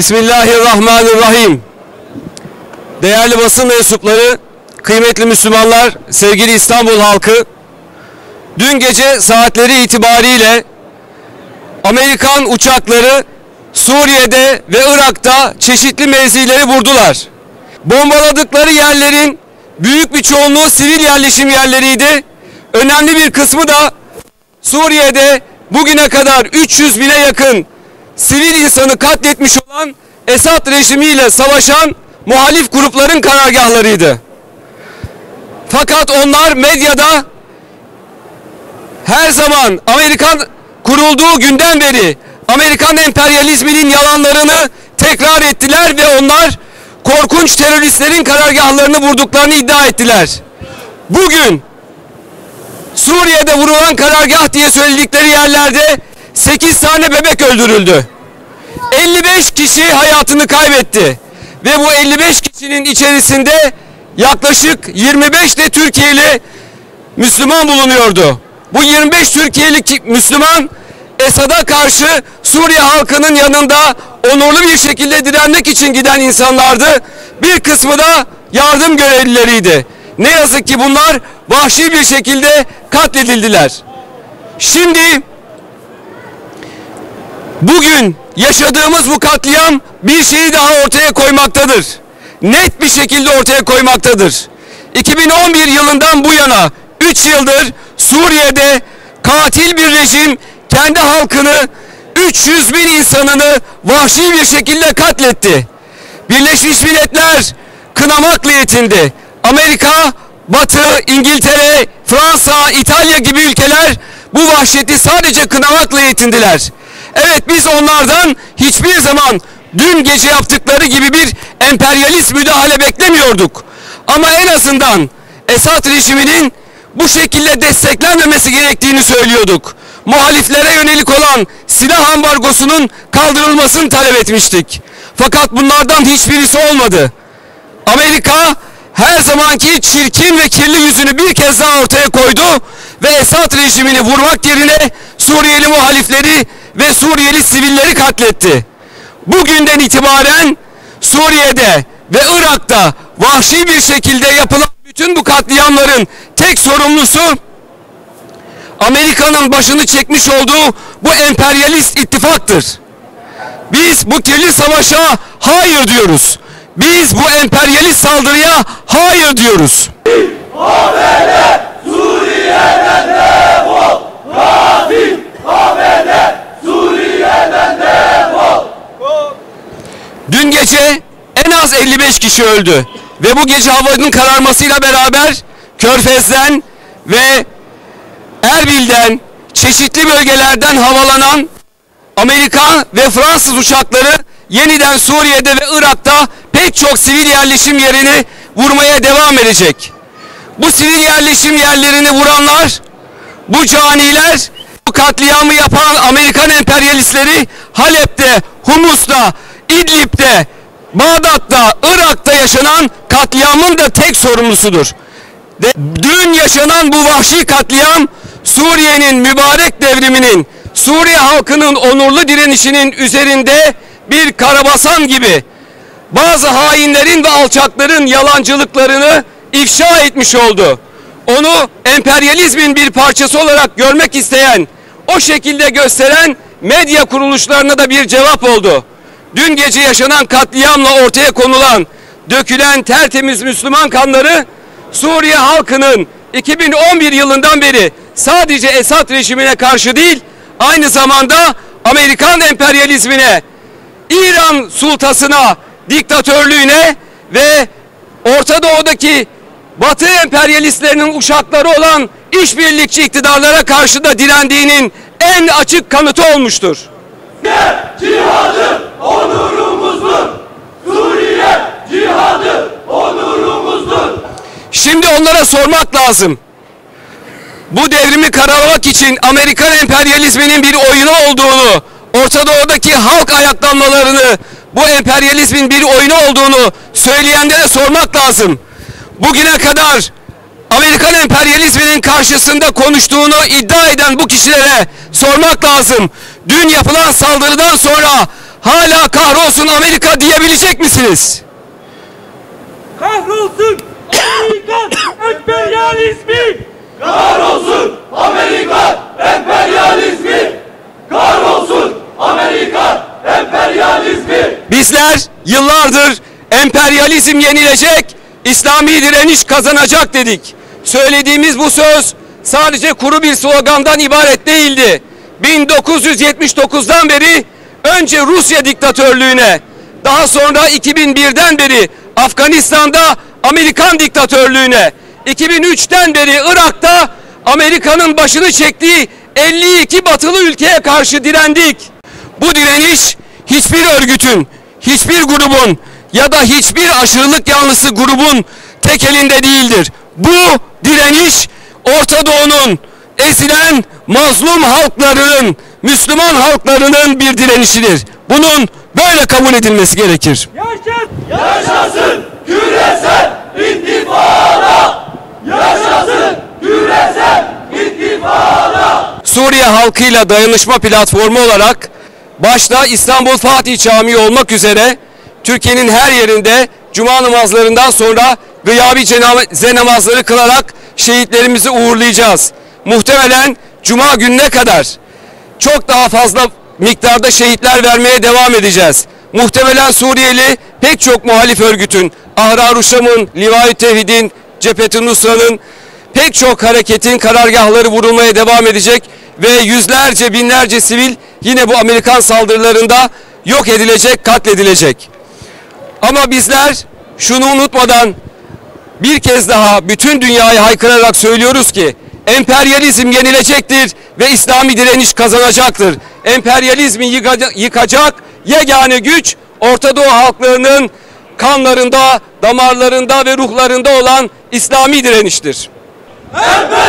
Bismillahirrahmanirrahim. Değerli basın mensupları, kıymetli Müslümanlar, sevgili İstanbul halkı, dün gece saatleri itibariyle Amerikan uçakları Suriye'de ve Irak'ta çeşitli mevzileri vurdular. Bombaladıkları yerlerin büyük bir çoğunluğu sivil yerleşim yerleriydi. Önemli bir kısmı da Suriye'de bugüne kadar 300 bine yakın sivil insanı katletmiş olan Esad rejimiyle savaşan muhalif grupların karargahlarıydı. Fakat onlar medyada her zaman Amerikan kurulduğu günden beri Amerikan emperyalizminin yalanlarını tekrar ettiler ve onlar korkunç teröristlerin karargahlarını vurduklarını iddia ettiler. Bugün Suriye'de vurulan karargah diye söyledikleri yerlerde 8 tane bebek öldürüldü. 55 kişi hayatını kaybetti. Ve bu 55 kişinin içerisinde yaklaşık 25 de Türkiye'li Müslüman bulunuyordu. Bu 25 Türkiye'li Müslüman Esad'a karşı Suriye halkının yanında onurlu bir şekilde direnmek için giden insanlardı. Bir kısmı da yardım görevlileriydi. Ne yazık ki bunlar vahşi bir şekilde katledildiler. Şimdi bugün yaşadığımız bu katliam bir şeyi daha ortaya koymaktadır. Net bir şekilde ortaya koymaktadır. 2011 yılından bu yana 3 yıldır Suriye'de katil bir rejim kendi halkını 300 bin insanını vahşi bir şekilde katletti. Birleşmiş Milletler kınamakla yetindi. Amerika, Batı, İngiltere, Fransa, İtalya gibi ülkeler bu vahşeti sadece kınamakla yetindiler. Evet biz onlardan hiçbir zaman dün gece yaptıkları gibi bir emperyalist müdahale beklemiyorduk. Ama en azından Esad rejiminin bu şekilde desteklenmemesi gerektiğini söylüyorduk. Muhaliflere yönelik olan silah ambargosunun kaldırılmasını talep etmiştik. Fakat bunlardan hiçbirisi olmadı. Amerika her zamanki çirkin ve kirli yüzünü bir kez daha ortaya koydu ve Esad rejimini vurmak yerine Suriyeli muhalifleri ve Suriyeli sivilleri katletti. Bugünden itibaren Suriye'de ve Irak'ta vahşi bir şekilde yapılan bütün bu katliamların tek sorumlusu Amerika'nın başını çekmiş olduğu bu emperyalist ittifaktır. Biz bu kirli savaşa hayır diyoruz. Biz bu emperyalist saldırıya hayır diyoruz. ABD Dün gece en az 55 kişi öldü. Ve bu gece havanın kararmasıyla beraber Körfez'den ve Erbil'den çeşitli bölgelerden havalanan Amerika ve Fransız uçakları yeniden Suriye'de ve Irak'ta pek çok sivil yerleşim yerini vurmaya devam edecek. Bu sivil yerleşim yerlerini vuranlar, bu caniler, bu katliamı yapan Amerikan emperyalistleri Halep'te, Humus'ta, İdlib'de, Bağdat'ta, Irak'ta yaşanan katliamın da tek sorumlusudur. De, dün yaşanan bu vahşi katliam Suriye'nin mübarek devriminin, Suriye halkının onurlu direnişinin üzerinde bir karabasan gibi bazı hainlerin ve alçakların yalancılıklarını ifşa etmiş oldu. Onu emperyalizmin bir parçası olarak görmek isteyen, o şekilde gösteren medya kuruluşlarına da bir cevap oldu. Dün gece yaşanan katliamla ortaya konulan, dökülen tertemiz Müslüman kanları Suriye halkının 2011 yılından beri sadece Esad rejimine karşı değil, aynı zamanda Amerikan emperyalizmine, İran sultasına, diktatörlüğüne ve Orta Doğu'daki Batı emperyalistlerinin uşakları olan işbirlikçi iktidarlara karşı da direndiğinin en açık kanıtı olmuştur. Ne cihadı onurumuzdur. Suriye cihadı onurumuzdur. Şimdi onlara sormak lazım. Bu devrimi karalamak için Amerikan emperyalizminin bir oyunu olduğunu, Orta Doğu'daki halk ayaklanmalarını bu emperyalizmin bir oyunu olduğunu söyleyenlere sormak lazım. Bugüne kadar Amerikan emperyalizminin karşısında konuştuğunu iddia eden bu kişilere sormak lazım. Dün yapılan saldırıdan sonra hala kahrolsun Amerika diyebilecek misiniz? Kahrolsun Amerikan emperyalizmi! Kahrolsun Amerikan emperyalizmi! Kahrolsun Amerikan emperyalizmi! Bizler yıllardır emperyalizm yenilecek, İslami direniş kazanacak dedik. Söylediğimiz bu söz sadece kuru bir slogandan ibaret değildi. 1979'dan beri önce Rusya diktatörlüğüne, daha sonra 2001'den beri Afganistan'da Amerikan diktatörlüğüne, 2003'ten beri Irak'ta Amerika'nın başını çektiği 52 batılı ülkeye karşı direndik. Bu direniş hiçbir örgütün, hiçbir grubun ya da hiçbir aşırılık yanlısı grubun tek elinde değildir. Bu direniş Orta Doğu'nun ezilen mazlum halklarının, Müslüman halklarının bir direnişidir. Bunun böyle kabul edilmesi gerekir. Yaşasın! Yaşasın küresel intifada! Yaşasın küresel intifada! Suriye halkıyla dayanışma platformu olarak başta İstanbul Fatih Camii olmak üzere Türkiye'nin her yerinde cuma namazlarından sonra gıyabi cenaze namazları kılarak şehitlerimizi uğurlayacağız. Muhtemelen cuma gününe kadar çok daha fazla miktarda şehitler vermeye devam edeceğiz. Muhtemelen Suriyeli pek çok muhalif örgütün, Ahrar-ı Şam'ın, Livayi Tevhid'in, Cephet-i Nusra'nın pek çok hareketin karargahları vurulmaya devam edecek ve yüzlerce binlerce sivil yine bu Amerikan saldırılarında yok edilecek, katledilecek. Ama bizler şunu unutmadan bir kez daha bütün dünyaya haykırarak söylüyoruz ki emperyalizm yenilecektir ve İslami direniş kazanacaktır. Emperyalizmi yıkacak, yegane güç Orta Doğu halklarının kanlarında, damarlarında ve ruhlarında olan İslami direniştir. Emperyalizm!